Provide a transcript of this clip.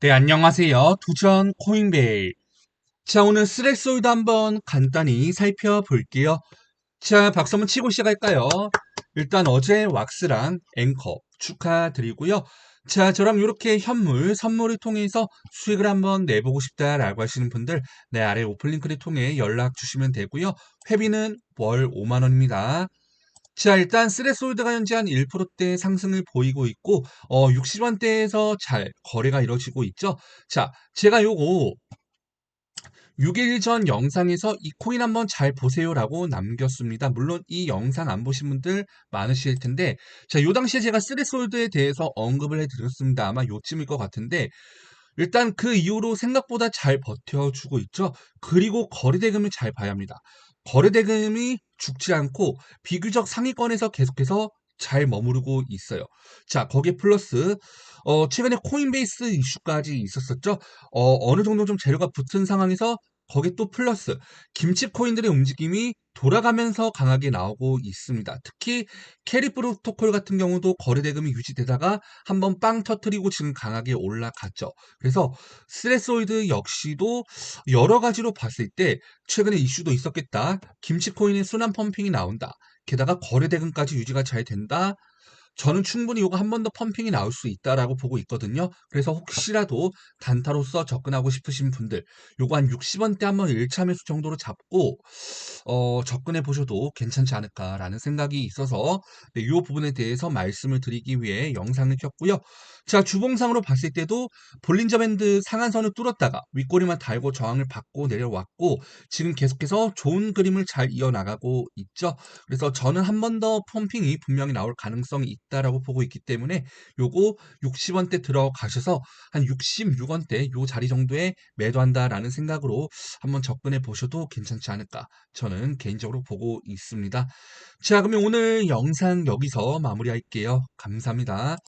네, 안녕하세요. 두전 코인베이. 자, 오늘 스레솔드 한번 간단히 살펴볼게요. 자, 박수 한번 치고 시작할까요? 일단 어제 왁스랑 앵커 축하드리고요. 자, 저랑 이렇게 현물, 선물을 통해서 수익을 한번 내보고 싶다라고 하시는 분들, 네, 아래 오픈링크를 통해 연락 주시면 되고요. 회비는 월 5만원입니다. 자, 일단 스레솔드가 현재 한 1%대 상승을 보이고 있고, 어, 60원대에서 잘 거래가 이루어지고 있죠. 자, 제가 요거 6일 전 영상에서 이 코인 한번 잘 보세요라고 남겼습니다. 물론 이 영상 안 보신 분들 많으실 텐데, 자, 요 당시에 제가 스레솔드에 대해서 언급을 해드렸습니다. 아마 요쯤일 것 같은데, 일단 그 이후로 생각보다 잘 버텨주고 있죠. 그리고 거래대금을 잘 봐야 합니다. 거래대금이 죽지 않고 비교적 상위권에서 계속해서 잘 머무르고 있어요. 자, 거기에 플러스 어, 최근에 코인베이스 이슈까지 있었었죠. 어, 어느 정도 좀 재료가 붙은 상황에서 거기에 또 플러스 김치 코인들의 움직임이 돌아가면서 강하게 나오고 있습니다. 특히 캐리 프로토콜 같은 경우도 거래 대금이 유지되다가 한번 빵 터트리고 지금 강하게 올라갔죠. 그래서 스레소이드 역시도 여러 가지로 봤을 때 최근에 이슈도 있었겠다. 김치 코인의 순환 펌핑이 나온다. 게다가 거래 대금까지 유지가 잘 된다. 저는 충분히 이거 한 번 더 펌핑이 나올 수 있다라고 보고 있거든요. 그래서 혹시라도 단타로서 접근하고 싶으신 분들 요거 한 60원대 한번 1차 매수 정도로 잡고 어, 접근해 보셔도 괜찮지 않을까라는 생각이 있어서 네, 이 부분에 대해서 말씀을 드리기 위해 영상을 켰고요. 자 주봉상으로 봤을 때도 볼린저 밴드 상한선을 뚫었다가 윗꼬리만 달고 저항을 받고 내려왔고 지금 계속해서 좋은 그림을 잘 이어나가고 있죠. 그래서 저는 한 번 더 펌핑이 분명히 나올 가능성이 있다라고 보고 있기 때문에 요거 60원대 들어가셔서 한 66원대 요 자리 정도에 매도한다라는 생각으로 한번 접근해 보셔도 괜찮지 않을까 저는 개인적으로 보고 있습니다. 자 그러면 오늘 영상 여기서 마무리할게요. 감사합니다.